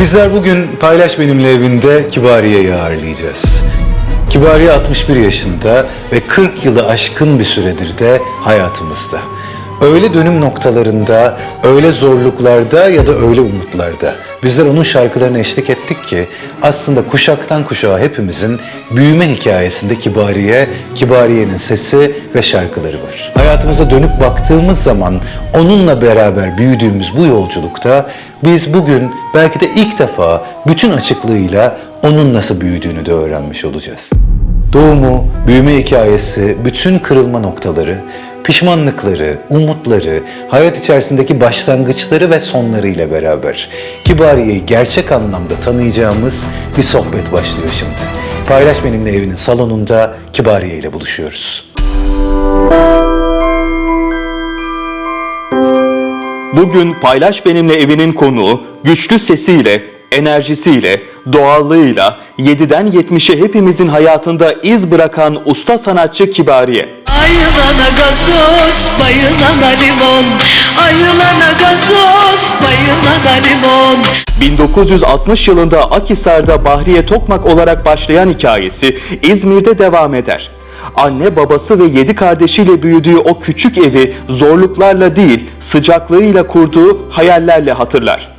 Bizler bugün Paylaş Benimle evinde Kibariye'yi ağırlayacağız. Kibariye 61 yaşında ve 40 yılı aşkın bir süredir de hayatımızda. Öyle dönüm noktalarında, öyle zorluklarda ya da öyle umutlarda bizler onun şarkılarına eşlik ettik ki aslında kuşaktan kuşağa hepimizin büyüme hikayesinde Kibariye, Kibariye'nin sesi ve şarkıları var. Hayatımıza dönüp baktığımız zaman onunla beraber büyüdüğümüz bu yolculukta biz bugün belki de ilk defa bütün açıklığıyla onun nasıl büyüdüğünü de öğrenmiş olacağız. Doğumu, büyüme hikayesi, bütün kırılma noktaları, pişmanlıkları, umutları, hayat içerisindeki başlangıçları ve sonları ile beraber Kibariye'yi gerçek anlamda tanıyacağımız bir sohbet başlıyor şimdi. Paylaş Benimle evinin salonunda Kibariye ile buluşuyoruz. Bugün Paylaş Benimle evinin konuğu güçlü sesiyle, enerjisiyle, doğallığıyla 7'den 70'e hepimizin hayatında iz bırakan usta sanatçı Kibariye. Ayılana gazoz, bayılana limon. Ayılana gazoz, bayılana limon. 1960 yılında Akhisar'da Bahriye Tokmak olarak başlayan hikayesi İzmir'de devam eder. Anne babası ve yedi kardeşiyle büyüdüğü o küçük evi zorluklarla değil sıcaklığıyla kurduğu hayallerle hatırlar.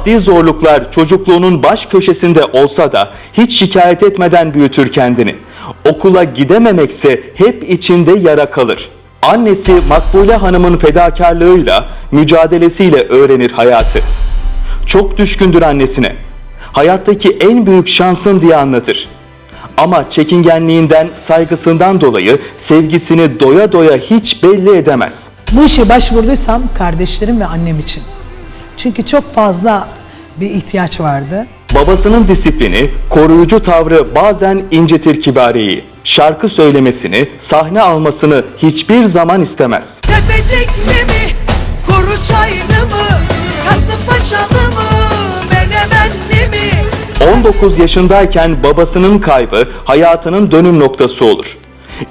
Maddi zorluklar çocukluğunun baş köşesinde olsa da hiç şikayet etmeden büyütür kendini. Okula gidememekse hep içinde yara kalır. Annesi Makbule Hanım'ın fedakarlığıyla, mücadelesiyle öğrenir hayatı. Çok düşkündür annesine. Hayattaki en büyük şansın diye anlatır. Ama çekingenliğinden, saygısından dolayı sevgisini doya doya hiç belli edemez. Bu işe başvurduysam kardeşlerim ve annem için. Çünkü çok fazla bir ihtiyaç vardı. Babasının disiplini, koruyucu tavrı bazen incitir Kibariye'yi. Şarkı söylemesini, sahne almasını hiçbir zaman istemez. Tepecikli mi, kuru çaylı mı, Kasımpaşalı mı, menemenli mi? 19 yaşındayken babasının kaybı hayatının dönüm noktası olur.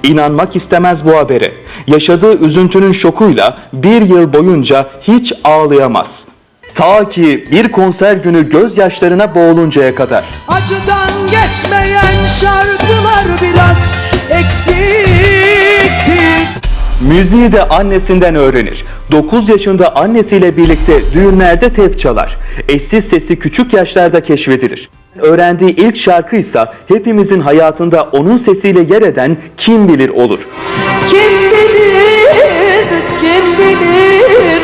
İnanmak istemez bu habere. Yaşadığı üzüntünün şokuyla bir yıl boyunca hiç ağlayamaz. Ta ki bir konser günü gözyaşlarına boğuluncaya kadar. Acıdan geçmeyen şarkılar biraz eksiktir. Müziği de annesinden öğrenir. 9 yaşında annesiyle birlikte düğünlerde tef çalar. Eşsiz sesi küçük yaşlarda keşfedilir. Öğrendiği ilk şarkıysa hepimizin hayatında onun sesiyle yer eden Kim Bilir olur. Kim bilir, kim bilir,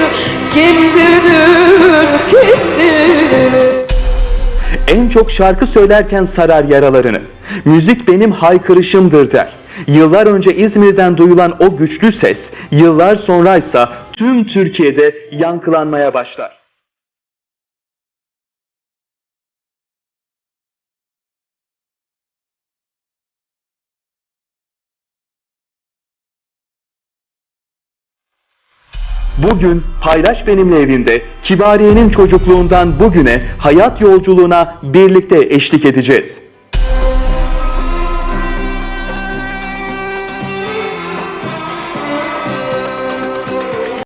kim bilir, çok şarkı söylerken sarar yaralarını. Müzik benim haykırışımdır der. Yıllar önce İzmir'den duyulan o güçlü ses, yıllar sonraysa tüm Türkiye'de yankılanmaya başlar. Bugün Paylaş Benimle evinde Kibariye'nin çocukluğundan bugüne hayat yolculuğuna birlikte eşlik edeceğiz.